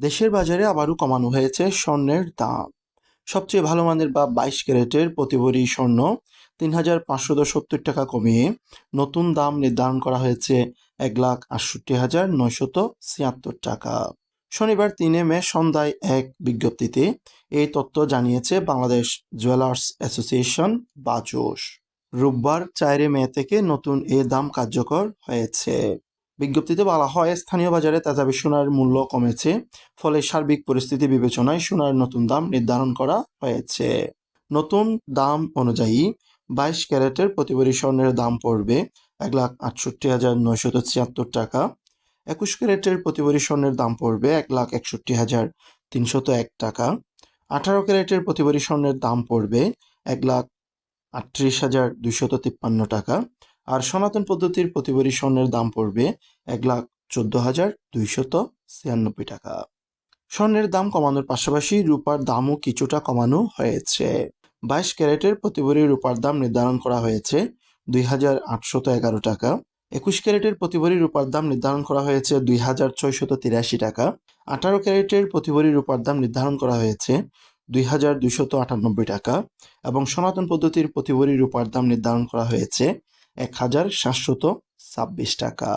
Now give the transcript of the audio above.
দেশের বাজারে আবারও কমানো হয়েছে স্বর্ণের দাম। সবচেয়ে ভালো মানের বা বাইশ ক্যারেটের প্রতি ভরি স্বর্ণ তিন হাজার পাঁচশত সত্তর টাকা কমিয়ে নতুন দাম নির্ধারণ করা হয়েছে এক লাখ আটষট্টি হাজার নয়শত ছিয়াত্তর টাকা। শনিবার তিনে মে সন্ধ্যায় এক বিজ্ঞপ্তিতে এই তথ্য জানিয়েছে বাংলাদেশ জুয়েলার্স অ্যাসোসিয়েশন বাজোস রোববার চারে মে থেকে নতুন এ দাম কার্যকর হয়েছে। বিজ্ঞপ্তিতে বলা হয়, স্থানীয় বাজারে তেজাবি সোনার মূল্য কমেছে, ফলে সার্বিক পরিস্থিতি বিবেচনায় সোনার নতুন দাম নির্ধারণ করা হয়েছে। নতুন দাম অনুযায়ী, বাইশ ক্যারেটের প্রতি ভরি স্বর্ণের দাম পড়বে এক লাখ আটষট্টি হাজার নয়শত ছিয়াত্তর টাকা। একুশ ক্যারেটের প্রতি ভরি স্বর্ণের দাম পড়বে এক লাখ একষট্টি হাজার তিনশত এক টাকা। আঠারো ক্যারেটের প্রতি ভরি স্বর্ণের দাম পড়বে এক লাখ আটত্রিশ হাজার দুইশত তিপ্পান্ন টাকা। আর সনাতন পদ্ধতির প্রতি ভরি স্বর্ণের দাম পড়বে এক লাখ চোদ্দ হাজার দুইশত ছিয়ানব্বই টাকা। স্বর্ণের দাম কমানোর পাশাপাশি রূপার দামও কিছুটা কমানো হয়েছে। বাইশ ক্যারেটের প্রতি ভরি রূপার দাম নির্ধারণ করা হয়েছে দুই হাজার আটশত এগারো টাকা। একুশ ক্যারেটের প্রতি ভরি রূপার দাম নির্ধারণ করা হয়েছে দুই হাজার ছয়শত তিরাশি টাকা। আঠারো ক্যারেটের প্রতি ভরি রূপার দাম নির্ধারণ করা হয়েছে দুই হাজার দুইশত আটানব্বই টাকা এবং সনাতন পদ্ধতির প্রতি ভরি রূপার দাম নির্ধারণ করা হয়েছে এক হাজার সাতশত ছাব্বিশ টাকা।